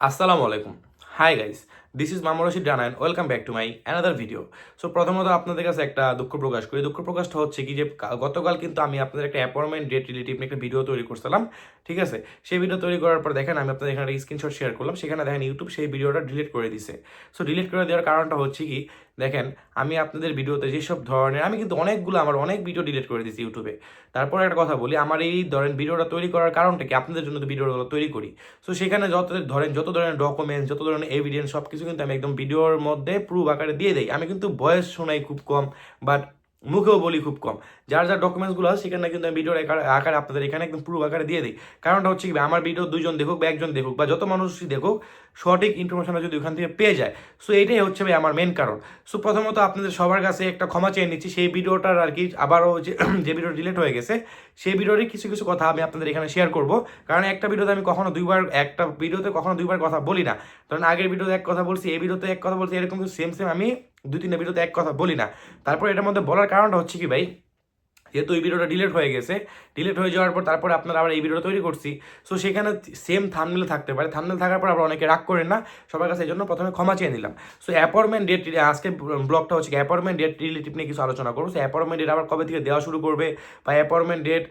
আসসালামু আলাইকুম। High guys this is Mamur Rashid রানায়ন welcome back to my another video so প্রথমত আপনাদের কাছে একটা দুঃখ প্রকাশ করি। দুঃখ প্রকাশটা হচ্ছে কি যে গতকাল কিন্তু আমি আপনাদের একটা অ্যাপয়েন্টমেন্ট ডেট রিলেটিভ একটা ভিডিও তৈরি করছিলাম, ঠিক আছে? সেই ভিডিও তৈরি করার পর দেখেন আমি আপনাদের এখানে একটা স্ক্রিনশট শেয়ার করলাম। সেখানে দেখেন ইউটিউব সেই ভিডিওটা ডিলিট করে দিছে। সো ডিলিট করে দেওয়ার কারণটা হচ্ছে কি দেখেন, আমি আপনাদের ভিডিওতে যেসব ধরনের, আমি কিন্তু অনেকগুলো আমার অনেক ভিডিও ডিলিট করে দিয়েছি ইউটিউবে তারপরে একটা কথা বলি, আমার এই ধরেন ভিডিওটা তৈরি করার কারণটা কি? আপনাদের জন্য তো ভিডিওগুলো তৈরি করি। সো সেখানে যত ধরেন, যত ধরনের ডকুমেন্টস যত ধরনের এভিডেন্স সব কিছু কিন্তু আমি একদম ভিডিওর মধ্যে প্রুভ আকারে দিয়ে দিই। আমি কিন্তু ভয়েস শোনাই খুব কম বাট মুখেও বলি খুব কম। যার যার ডকুমেন্টসগুলো আছে, সেখানে কিন্তু আমি ভিডিওর আকারে আপনাদের এখানে একদম প্রুফ আকারে দিয়ে দিই। কারণটা হচ্ছে কি আমার ভিডিও দুজন দেখুক বা একজন দেখুক বা যত মানুষই দেখুক, সঠিক ইনফরমেশনটা যদি ওখান থেকে পেয়ে যায়। সো এটাই হচ্ছে ভাই আমার মেন কারণ। সো প্রথমত আপনাদের সবার কাছে একটা ক্ষমা চেয়ে নিচ্ছি, সেই ভিডিওটার আর কি আবারও যে যে ভিডিও ডিলিট হয়ে গেছে, সেই ভিডিওরই কিছু কিছু কথা আমি আপনাদের এখানে শেয়ার করব। কারণ একটা ভিডিওতে আমি কখনো দুইবার, একটা ভিডিওতে কখনো দুইবার কথা বলি না। কারণ আগের ভিডিওতে এক কথা বলছি, এই ভিডিওতে এক কথা বলছি, এরকম সেম সেম আমি দুই তিনটা ভিডিওতে এক কথা বলি না। তারপর এটার মধ্যে বলার কারণটা হচ্ছে কি ভাই? যেহেতু এই ভিডিওটা ডিলেট হয়ে গেছে, ডিলেট হয়ে যাওয়ার পর তারপরে আপনারা আবার এই ভিডিওটা তৈরি করছি। সো সেখানে সেম থামনেল থাকতে পারে। থামনেল থাকার পর আবার অনেকে রাগ করেন না। সবার কাছে এই জন্য প্রথমে ক্ষমা চেয়ে নিলাম। সো অ্যাপয়েন্টমেন্ট ডেট আজকে ব্লগটা হচ্ছে অ্যাপয়েন্টমেন্ট ডেট রিলেটিভ নিয়ে কিছু আলোচনা করব। সো অ্যাপয়েন্টমেন্ট ডেট আবার কবে থেকে দেওয়া শুরু করবে? বা অ্যাপয়েন্টমেন্ট ডেট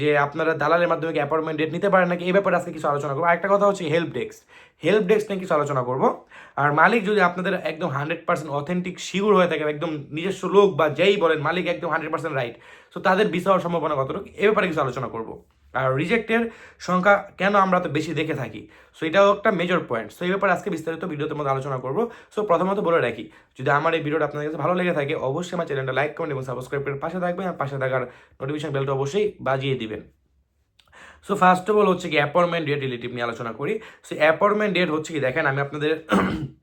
যে আপনারা দালালের মাধ্যমে অ্যাপয়েন্টমেন্ট ডেট নিতে পারেন নাকি? এই ব্যাপারে আজকে কিছু আলোচনা করব। আরেকটা কথা হচ্ছে হেল্প ডেস্ক হেল্প ডেস্ক নিয়ে কিছু আলোচনা করব। আর মালিক যদি আপনাদের একদম হান্ড্রেড পার্সেন্ট অথেন্টিক শিওর হয়ে থাকে, একদম নিজস্ব লোক বা যেই বলেন, মালিক একদম হান্ড্রেড পার্সেন্ট রাইট সো তাদের হওয়ার সম্ভাবনা কতটুকু? এ ব্যাপারে কিছু আলোচনা করব। আর রিজেক্টের সংখ্যা কেন আমরা তো বেশি দেখে থাকি? সো এটাও একটা মেজর পয়েন্ট সো এই ব্যাপারে আজকে বিস্তারিত ভিডিওতে মধ্যে আলোচনা করব। সো প্রথমত বলে রাখি, যদি আমার এই ভিডিওটা আপনাদের কাছে ভালো লেগে থাকে, অবশ্যই আমার চ্যানেলটা লাইক কমেন্ট এবং সাবস্ক্রাইব করে পাশে থাকবেন। আর পাশে থাকার নোটিফিকেশন বেলটা অবশ্যই বাজিয়ে দিবেন। সো ফার্স্ট অফ অল হচ্ছে কি অ্যাপয়েন্টমেন্ট ডেট রিলেটিভ নিয়ে আলোচনা করি। সো অ্যাপয়েন্টমেন্ট ডেট হচ্ছে কি দেখেন, আমি আপনাদের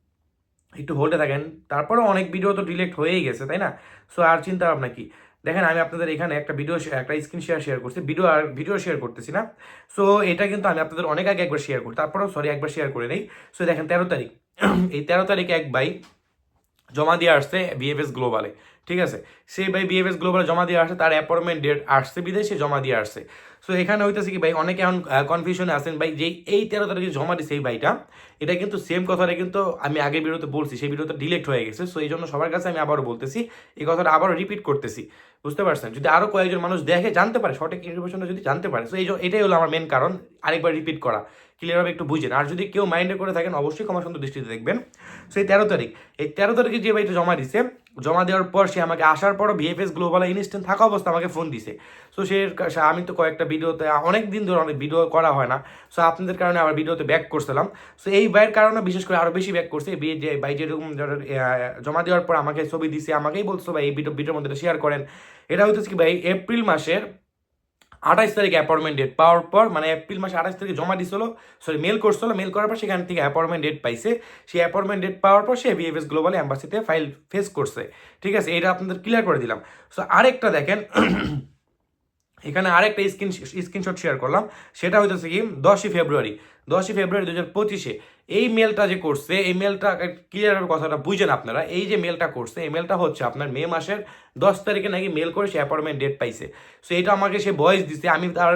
একটু হোল্ডে থাকেন। তারপরেও অনেক ভিডিও তো ডিলেক্ট হয়েই গেছে, তাই না? সো আর চিন্তা ভাবনা কি? দেখেন, আমি আপনাদের এখানে একটা ভিডিও একটা স্ক্রিন শেয়ার শেয়ার করছি। ভিডিও আর ভিডিও শেয়ার করতেছি না। সো এটা কিন্তু আমি আপনাদের অনেক আগে একবার শেয়ার করি। তারপরেও সরি একবার শেয়ার করে নেই। সো দেখেন, তেরো তারিখ। এই তেরো তারিখে এক ভাই জমা দিয়ে আসছে বিএফএস গ্লোবালে ঠিক আছে? সে ভাই বিএফএস গ্লোবালে জমা দিয়ে আসছে, তার অ্যাপয়েন্টমেন্ট ডেট আসছে, বিদেশে জমা দিয়ে আসছে। সো এখানে হইতেছে কি ভাই, অনেকে এখন কনফিউশনে আছেন ভাই, যে এই তেরো তারিখে জমা দিছে এই ভাইটা, এটা কিন্তু সেম কথাটা কিন্তু আমি আগের ভিডিওতে বলছি, সেই ভিডিওতে ডিলেক্ট হয়ে গেছে। সো এই জন্য সবার কাছে আমি আবারও বলতেছি, এই কথাটা আবারও রিপিট করতেছি। বুঝতে পারছেন? যদি আরও কয়েকজন মানুষ দেখে জানতে পারে, সঠিক ইনফরমেশনটা যদি জানতে পারে সো এই এটাই হলো আমার মেন কারণ, আরেকবার রিপিট করা। ক্লিয়ারভাবে একটু বুঝেন। আর যদি কেউ মাইন্ডে করে থাকেন, অবশ্যই ক্ষমা সুন্দর দৃষ্টিতে দেখবেন। সো এই তেরো তারিখ, এই তেরো তারিখে যে ভাইটা জমা দিছে জমা দেওয়ার পর সে আমাকে আসার পরও ভিএফএস গ্লোবাল ইনস্ট্যান্ট থাকা অবস্থা আমাকে ফোন দিছে। সো সে, আমি তো কয়েকটা ভিডিওতে, অনেক দিন ধরে অনেক ভিডিও করা হয় না। সো আপনাদের কারণে আবার ভিডিওতে ব্যাক করছিলাম। সো এই ভাইয়ের কারণে বিশেষ করে আরও বেশি ব্যাক করছে। যে, ভাই যেরকম জমা দেওয়ার পর আমাকে ছবি দিছে, আমাকেই বলছো ভাই, এই ভিডিও, ভিডিওর মধ্যে শেয়ার করেন। এটা হচ্ছে কি ভাই এপ্রিল মাসের আঠাইশ তারিখ অ্যাপয়েন্টমেন্ট ডেট পাওয়ার পর মানে এপ্রিল মাসে আঠাইশ তারিখে জমা দিয়েছিল সরি মেল করছিল মেল করার পর সেখান থেকে অ্যাপয়েন্টমেন্ট ডেট পাইছে। সেই অ্যাপয়েন্টমেন্ট ডেট পাওয়ার পর সে বিএফএস গ্লোবাল অ্যাম্বাসিতে ফাইল ফেস করছে। ঠিক আছে এটা আপনাদের ক্লিয়ার করে দিলাম। সো আরেকটা দেখেন এখানে আরেকটা স্ক্রিন স্ক্রিনশট শেয়ার করলাম। সেটা হইতেছে কি, দশই ফেব্রুয়ারি। দশই ফেব্রুয়ারি দু হাজার পঁচিশে এই মেলটা যে করছে, এই মেলটা ক্লিয়ার কথাটা বুঝেন আপনারা, এই যে মেলটা করছে, এই মেলটা হচ্ছে আপনার মে মাসের দশ তারিখে নাকি মেল করে সে অ্যাপয়েন্টমেন্ট ডেট পাইছে। সো এটা আমাকে সে বয়স দিছে, আমি তার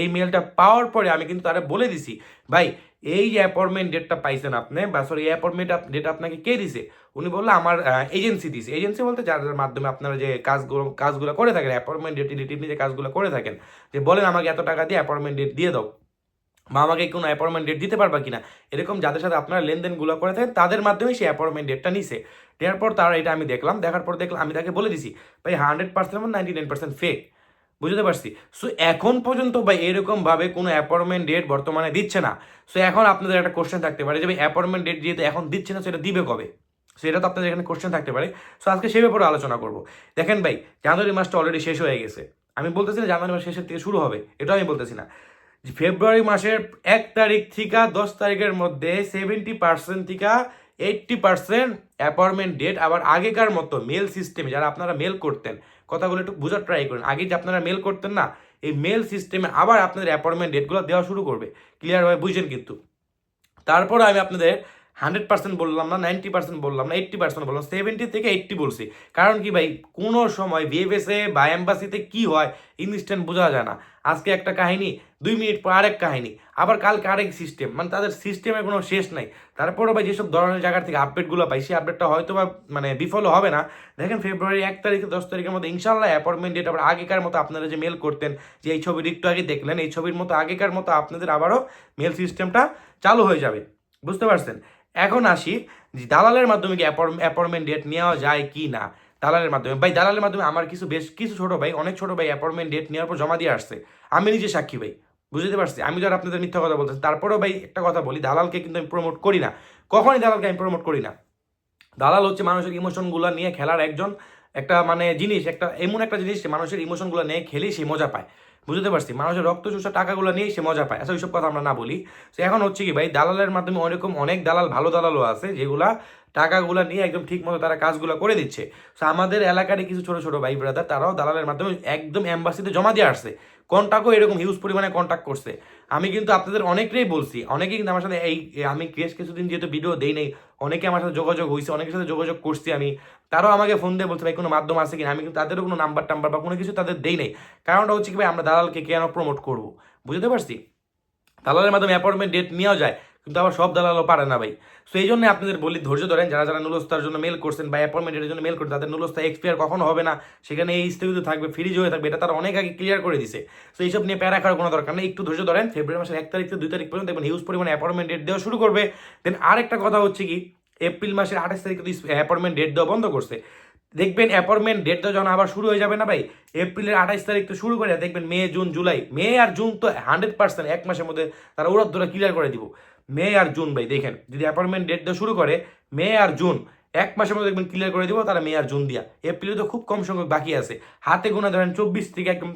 এই মেলটা পাওয়ার পরে আমি কিন্তু তারা বলে দিছি, ভাই এই যে অ্যাপয়েন্টমেন্ট ডেটটা পাইছেন আপনি, বা সরি এই অ্যাপয়েন্টমেন্ট ডেট আপনাকে কে দিছে? উনি বলল, আমার এজেন্সি দিছে। এজেন্সি বলতে যার মাধ্যমে আপনারা যে কাজগুলো কাজগুলো করে থাকেন অ্যাপয়েন্টমেন্ট ডেট রিলেটিভ যে কাজগুলো করে থাকেন, যে বলেন আমাকে এত টাকা দিয়ে অ্যাপয়েন্টমেন্ট ডেট দিয়ে দাও, বা আমাকে কোনো অ্যাপয়েন্টমেন্ট ডেট দিতে পারবা কিনা, এরকম যাদের সাথে আপনারা লেনদেনগুলো করে থাকেন, তাদের মাধ্যমে সেই অ্যাপয়েন্টমেন্ট ডেটটা নিছে। দেওয়ার পর তারা এটা আমি দেখলাম, দেখার পর দেখলাম, আমি তাকে বলে দিছি, ভাই হান্ড্রেড পার্সেন্ট এবং নাইনটি নাইন পার্সেন্ট ফেক বুঝতে পারছি? সো এখন পর্যন্ত ভাই এরকম ভাবে কোনো অ্যাপয়েন্টমেন্ট ডেট বর্তমানে দিচ্ছে না। সো এখন আপনাদের একটা কোশ্চেন থাকতে পারে যে ভাই অ্যাপয়েন্টমেন্ট ডেট যেহেতু এখন দিচ্ছে না সেটা দিবে কবে? সেটা তো আপনাদের এখানে কোশ্চেন থাকতে পারে। সো আজকে সে ব্যাপারে আলোচনা করব। দেখেন ভাই, জানুয়ারি মাসটা অলরেডি শেষ হয়ে গেছে। আমি বলতেছি না জানুয়ারি মাস শেষের থেকে শুরু হবে, এটাও আমি বলতেছি না। ফেব্রুয়ারি মাসের এক তারিখ থেকে দশ তারিখের মধ্যে সেভেন্টি পার্সেন্ট থেকে এইট্টি পার্সেন্ট অ্যাপয়েন্টমেন্ট ডেট আবার আগেকার মতো মেল সিস্টেমে যারা আপনারা মেল করতেন কথাগুলো একটু বোঝার ট্রাই করেন। আগে যে আপনারা মেল করতেন না, এই মেল সিস্টেমে আবার আপনাদের অ্যাপয়েন্টমেন্ট ডেটগুলো দেওয়া শুরু করবে। ক্লিয়ারভাবে বুঝছেন কিন্তু। তারপর আমি আপনাদের হান্ড্রেড পার্সেন্ট বললাম না নাইনটি পার্সেন্ট বললাম না এইট্টি পার্সেন্ট বললাম সেভেন্টি থেকে এইট্টি বলছি। কারণ কি ভাই, কোনো সময় বিএফএসএ বা এম্বাসিতে কি হয় ইনস্ট্যান্ট বোঝা যায় না। আজকে একটা কাহিনী, দুই মিনিট পর আরেক কাহিনী, আবার কালকে আরেক সিস্টেম মানে তাদের সিস্টেমের কোনো শেষ নাই। তারপরে ভাই যেসব ধরনের জায়গার থেকে আপডেটগুলো পাই, সেই আপডেটটা হয়তো বা মানে বিফলও হবে না। দেখেন ফেব্রুয়ারি এক তারিখে দশ তারিখের মধ্যে ইনশাল্লাহ অ্যাপয়েন্টমেন্ট ডেট আবার আগেকার মতো আপনারা যে মেল করতেন, যে এই ছবির একটু আগে দেখলেন, এই ছবির মতো আগেকার মতো আপনাদের আবারও মেল সিস্টেমটা চালু হয়ে যাবে। বুঝতে পারছেন? এখন আসি দালালের মাধ্যমে কি অ্যাপয়েন্টমেন্ট ডেট নেওয়া যায় কি না? দালালের মাধ্যমে। ভাই, দালালের মাধ্যমে আমার কিছু বেশ, কিছু ছোট ভাই, অনেক ছোট ভাই অ্যাপয়েন্টমেন্ট ডেট নেওয়ার পর জমা দিয়ে আসছে। আমি নিজে সাক্ষী ভাই, বুঝতে পারছি? আমি যারা আপনাদের মিথ্যা কথা বলতেছি তারপরেও ভাই একটা কথা বলি, দালালকে কিন্তু আমি প্রমোট করি না। কখনই দালালকে আমি প্রমোট করি না। দালাল হচ্ছে মানুষের ইমোশনগুলো নিয়ে খেলার একজন, একটা মানে জিনিস, একটা এমন একটা জিনিস মানুষের ইমোশনগুলো নিয়ে খেলেই সে মজা পায়। বুঝতে পারছি। মানুষের রক্ত চুষা টাকাগুলো নিয়েই সে মজা পায়। আচ্ছা ওইসব কথা আমরা না বলি। তো এখন হচ্ছে কি ভাই, দালালের মাধ্যমে অনেকম অনেক দালাল, ভালো দালালও আছে, যেগুলা টাকাগুলো নিয়ে একদম ঠিক মতো তারা কাজগুলো করে দিচ্ছে। তো আমাদের এলাকারই কিছু ছোট ছোট ভাই ব্রাদার তারাও দালালের মাধ্যমে একদম অ্যাম্বাসিতে জমা দিয়ে আসছে। কন্ট্যাক্টও এরকম হিউজ পরিমাণে কন্ট্যাক্ট করছে। আমি কিন্তু আপনাদের অনেকেই বলছি, অনেকেই কিন্তু আমার সাথে এই, আমি বেশ কিছুদিন যেহেতু ভিডিও দেই নেই, অনেকে আমার সাথে যোগাযোগ হয়েছে অনেকের সাথে যোগাযোগ করছি আমি। তারাও আমাকে ফোন দিয়ে বলছে, ভাই, কোনো মাধ্যম আছে কিনা? আমি কিন্তু তাদেরও কোনো নাম্বার টাম্বার বা কোনো কিছু তাদের দেই নেই। কারণটা হচ্ছে কি, ভাই, আমরা দালালকে কেন প্রমোট করব? বুঝতে পারছি? দালালের মাধ্যমে অ্যাপয়েন্টমেন্ট ডেট নেওয়া যায়, কিন্তু আবার সব দালালও পারে না, ভাই। সো এই জন্য আপনাদের বলি, ধৈর্য ধরেন, যারা যারা নুলস্তার জন্য মেল করছেন বা অ্যাপয়েন্টমেন্ট ডেটের জন্য মেল করছেন, তাদের নুলস্তা এক্সপায়ার কখনো হবে না। সেখানে এই স্থগিত থাকবে ফ্রিজ হয়ে থাকবে, এটা তারা অনেক আগে ক্লিয়ার করে দিছে। সো এইসব নিয়ে প্যারা খাওয়ার কোনো দরকার নেই। একটু ধৈর্য ধরেন ফেব্রুয়ারি মাসের এক তারিখ থেকে দুই তারিখ পর্যন্ত দেখবেন হিউজ পরিমাণে অ্যাপয়েন্টমেন্ট ডেট দেওয়া শুরু করবে। দেন আরেকটা কথা হচ্ছে কি এপ্রিল মাসের আঠাশ তারিখে অ্যাপয়েন্টমেন্ট ডেট দেওয়া বন্ধ করছে। দেখবেন অ্যাপয়েন্টমেন্ট ডেট ডেটটা যখন আবার শুরু হয়ে যাবে না ভাই, এপ্রিলের আঠাশ তারিখ তো শুরু করে, দেখবেন মে, জুন, জুলাই, মে আর জুন তো হান্ড্রেড পার্সেন্ট এক মাসের মধ্যে তারা ওরা ধরে ক্লিয়ার করে দিব। মে আর জুন ভাই, দেখেন, যদি অ্যাপয়েন্টমেন্ট ডেট দেওয়া শুরু করে, মে আর জুন এক মাসের মধ্যে দেখবেন ক্লিয়ার করে দিব তারা মে আর জুন দিয়া। এপ্রিলে তো খুব কম সংখ্যক বাকি আছে। হাতে গোনা ধরেন চব্বিশ থেকে একদম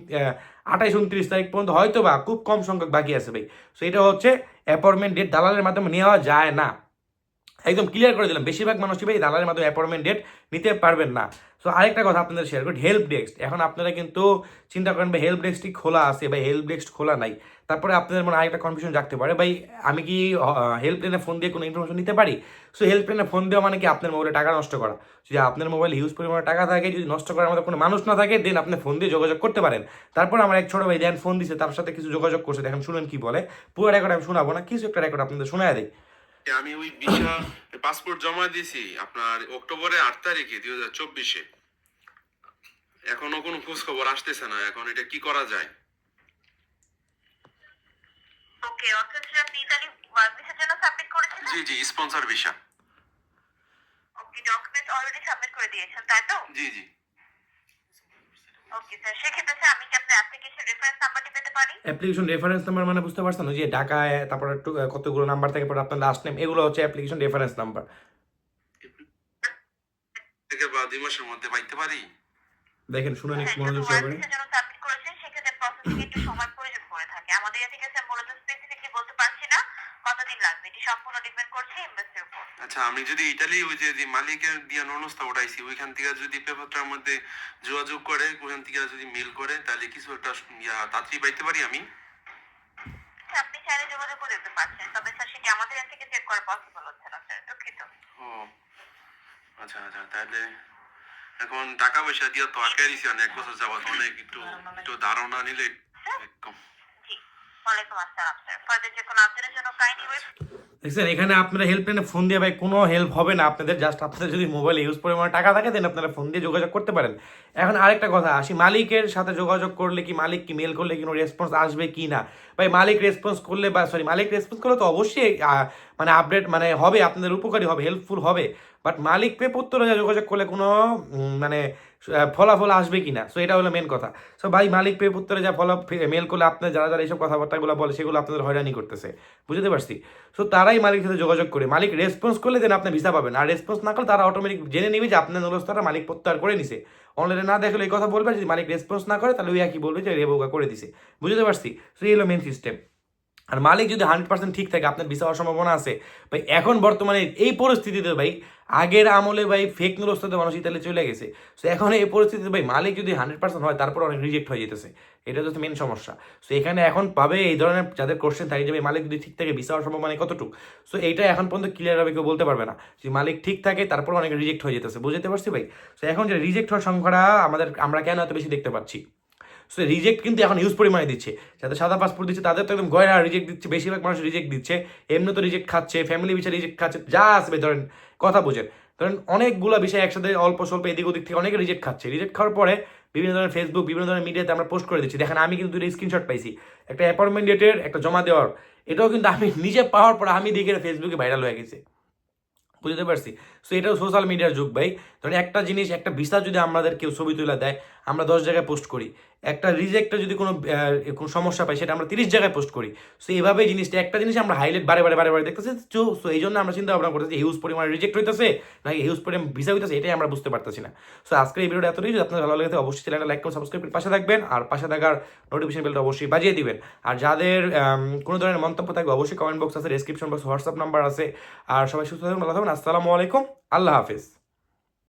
আঠাইশ উনত্রিশ তারিখ পর্যন্ত হয়তো বা খুব কম সংখ্যক বাকি আছে ভাই। সো এটা হচ্ছে অ্যাপয়েন্টমেন্ট ডেট দালালের মাধ্যমে নেওয়া যায় না। একদম ক্লিয়ার করে দিলাম। বেশিরভাগ মানুষই ভাই, দালালের মাধ্যমে অ্যাপয়েন্টমেন্ট ডেট নিতে পারবেন না। সো আরেকটা কথা আপনাদের শেয়ার করি হেল্প ডেস্ক এখন আপনারা কিন্তু চিন্তা করেন ভাই হেল্প ডেস্কটি খোলা আছে বা হেল্প ডেস্ক খোলা নাই। তারপরে আপনাদের মনে আরেকটা কনফিউশন রাখতে পারে। ভাই, আমি কি হেল্প লাইনে ফোন দিয়ে কোনো ইনফরমেশন নিতে পারি? সো হেল্প লাইনে ফোন দেওয়া মানে কি? আপনার মোবাইলে টাকা নষ্ট করা। যদি আপনার মোবাইল ইউজ পরিমাণে টাকা থাকে, যদি নষ্ট করার মতো কোনো মানুষ না থাকে দেন আপনি ফোন দিয়ে যোগাযোগ করতে পারেন। তারপর আমার এক ছোট ভাই, দেন ফোন দিছে, তার সাথে কিছু যোগাযোগ করছে। দেখেন শুনেন কি বলে। পুরো রেকর্ড আমি শোনাবো না, কিছু একটা রেকর্ড আপনাদের শোনায় দেয় আমি ওই ভিসা পাসপোর্ট জমা দিয়েছি আপনার অক্টোবরে আট তারিখে দুই হাজার চব্বিশে। এখনও কোনো খোঁজ খবর আসতেছে না এখন এটা কি করা যায়? ওকে অথচ আপনি ইতালি ওয়ার্ক ভিসার জন্য সাবমিট করেছিলেন? জি জি sponsor visa okay document already submit করে দিয়েছেন তাই তো? জি জি। ওকে স্যার সেক্ষেত্রে স্যার আমি কি আপনার অ্যাপ্লিকেশন রেফারেন্স নাম্বারটি পেতে পারি? অ্যাপ্লিকেশন রেফারেন্স নাম্বার মানে বুঝতে পারছেন? যে ঢাকায় তারপর কতগুলো নাম্বার থাকে পর আপনার লাস্ট নেম এগুলো হচ্ছে অ্যাপ্লিকেশন রেফারেন্স নাম্বার থেকে বা দুই মাসের মধ্যে পাইতে পারি? দেখেন শুনেন হ্যাঁ একটু মনোযোগ সহকারে। সাবমিট করেছেন সেক্ষেত্রে প্রসেসিং একটু সময় প্রয়োজন করে থাকে। আমাদের এদিকে স্যার মূলত স্পেসিফিকলি বলতে পারছি না কতদিন লাগবে। এটি সম্পূর্ণ ডিপেন্ড করছে এমবাসির আচ্ছা আমি যদি ইটালি ওই যে যে মালিকের দিয়ে ননস্থা উঠাইছি ওইখান থেকে যদি পেপারটার মধ্যে যোগাযোগ করে ওইখান থেকে যদি মেল করে তাহলে কিছু একটা তাড়াতাড়ি পাইতে পারি আমি? হ্যাঁ, আপনি চাইলে যোগাযোগ করে দিতে পারছেন তবে স্যার সেটি আমাদের এখান থেকে চেক করা পসিবল হচ্ছে না স্যার দুঃখিত। ও আচ্ছা আচ্ছা তাহলে এখন টাকা পয়সা দিয়ে তো আটকে দিছি অনেক বছর যাবত অনেক একটু একটু ধারণা নিলে ওয়ালাইকুম আসসালাম স্যার। ফার্দার যে কোনো জন্য কাইন্ডলি দেখছেন, এখানে আপনারা হেল্পলাইনে ফোন দিয়ে ভাই, কোনো হেল্প হবে না। আপনাদের জাস্ট আপনাদের যদি মোবাইলে ইউজ পরিমাণে টাকা থাকে দেন আপনারা ফোন দিয়ে যোগাযোগ করতে পারেন। এখন আরেকটা কথা, আসি মালিকের সাথে যোগাযোগ করলে কি মালিক কি মেল করলে কোনো রেসপন্স আসবে কি না? ভাই, মালিক রেসপন্স করলে বা সরি মালিক রেসপন্স করলে তো অবশ্যই মানে আপডেট মানে হবে, আপনাদের উপকারী হবে হেল্পফুল হবে। বাট মালিক পে পত্তরে যোগাযোগ করলে কোনো মানে ফলাফল আসবে কি না সো এটা হলো মেন কথা। সো ভাই, মালিক পে পত্তরে যা ফলা মেল করলে আপনার যারা যারা এইসব কথাবার্তাগুলো বলে, সেগুলো আপনাদের হয়রানি করতেছে। বুঝতে পারছি? সো তারাই মালিকের সাথে যোগাযোগ করে। মালিক রেসপন্স করলে দেন আপনি ভিসা পাবেন। আর রেসপন্স না করলে তারা অটোমেটিক জেনে নেবে যে আপনার নলস্তারা মালিক প্রত্যাহার করে নিছে। অনলাইনে না দেখলে এই কথা বলবে যদি মালিক রেসপন্স না করে, তাহলে ওই একই বলবে যে রেবোকা করে দিছে। বুঝতে পারছি? সো এই হলো মেন সিস্টেম আর মালিক যদি হান্ড্রেড পার্সেন্ট ঠিক থাকে, আপনার ভিসা হওয়ার সম্ভাবনা আছে। ভাই, এখন বর্তমানে এই পরিস্থিতিতে ভাই, আগের আমলে ভাই ফেক নুরস্তাতে মানুষ ইতালি চলে গেছে। সো এখন এই পরিস্থিতিতে ভাই, মালিক যদি হান্ড্রেড পার্সেন্ট হয়, তারপর অনেক রিজেক্ট হয়ে যেতেছে। এটা হচ্ছে মেন সমস্যা। সো এখানে এখন পাবে এই ধরনের যাদের কোশ্চেন থাকে যে, ভাই, মালিক যদি ঠিক থাকে ভিসা হওয়ার সম্ভাবনা কতটুকু? সো এইটা এখন পর্যন্ত ক্লিয়ার হবে, কেউ বলতে পারবে না। যে মালিক ঠিক থাকে, তারপর অনেক রিজেক্ট হয়ে যেতেছে। বুঝতে পারছি ভাই? সো এখন যে রিজেক্ট হওয়ার সংখ্যাটা আমাদের, আমরা কেন এত বেশি দেখতে পাচ্ছি? সো রিজেক্ট কিন্তু এখন হিউজ পরিমাণে দিচ্ছে। যাদের সাদা পাসপোর্ট দিচ্ছে, তাদের তো একদম গয়না রিজেক্ট দিচ্ছে, বেশিরভাগ মানুষ রিজেক্ট দিচ্ছে। এমনি তো রিজেক্ট খাচ্ছে ফ্যামিলি বিষয়ে রিজেক্ট খাচ্ছে, যা আসবে, ধরেন, কথা বুঝেন। ধরেন, অনেকগুলো বিষয় একসাথে অল্প স্বল্প, এদিক ওদিক থেকে অনেকে রিজেক্ট খাচ্ছে। রিজেক্ট খাওয়ার পরে বিভিন্ন ধরনের ফেসবুক বিভিন্ন ধরনের মিডিয়াতে আমরা পোস্ট করে দিচ্ছি। দেখেন, আমি কিন্তু দুটো স্ক্রিনশট পাইছি। একটা অ্যাপয়েন্টমেন্ট ডেটের একটা জমা দেওয়ার। এটাও কিন্তু আমি নিজে পাওয়ার পর আমি দেখে ফেসবুকে ভাইরাল হয়ে গেছে। বুঝতে পারছি? সো এটাও সোশ্যাল মিডিয়ার যুগ ভাই। ধরেন, একটা জিনিস, একটা ভিসা যদি আমাদের কেউ ছবি তুলে দেয়, আমরা দশ জায়গায় পোস্ট করি। একটা রিজেক্টে যদি কোনো কোনো সমস্যা পাই সেটা আমরা তিরিশ জায়গায় পোস্ট করি। সো এইভাবে জিনিসটা, একটা জিনিস আমরা হাইলাইট বারে বারে বারে বারে দেখতেছি, তো সো এই জন্য আমরা চিন্তা ভাবনা করতেছি হিউজ পরিমাণ রিজেক্ট হইতেছে, নাকি হিউজ পরিমাণ ভিসা হইতেছে, এটাই আমরা বুঝতে পারতেছি না। সো আজকের এই ভিডিওটা এতটাই যদি আপনার ভালো লাগে অবশ্যই চ্যানেলটা লাইক করে সাবস্ক্রাইব করে পাশে থাকবেন, আর পাশে থাকার নোটিফিকেশন বেলটা অবশ্যই বাজিয়ে দিবেন। আর যাদের কোনো ধরনের মন্তব্য থাকবে, অবশ্যই কমেন্ট বক্স আছে ডেসক্রিপশন বক্স হোয়াটসঅ্যাপ নাম্বার আছে। আর সবাই সুস্থ থাকবেন ভালো থাকবেন আসসালামু আলাইকুম, আল্লাহ হাফিজ।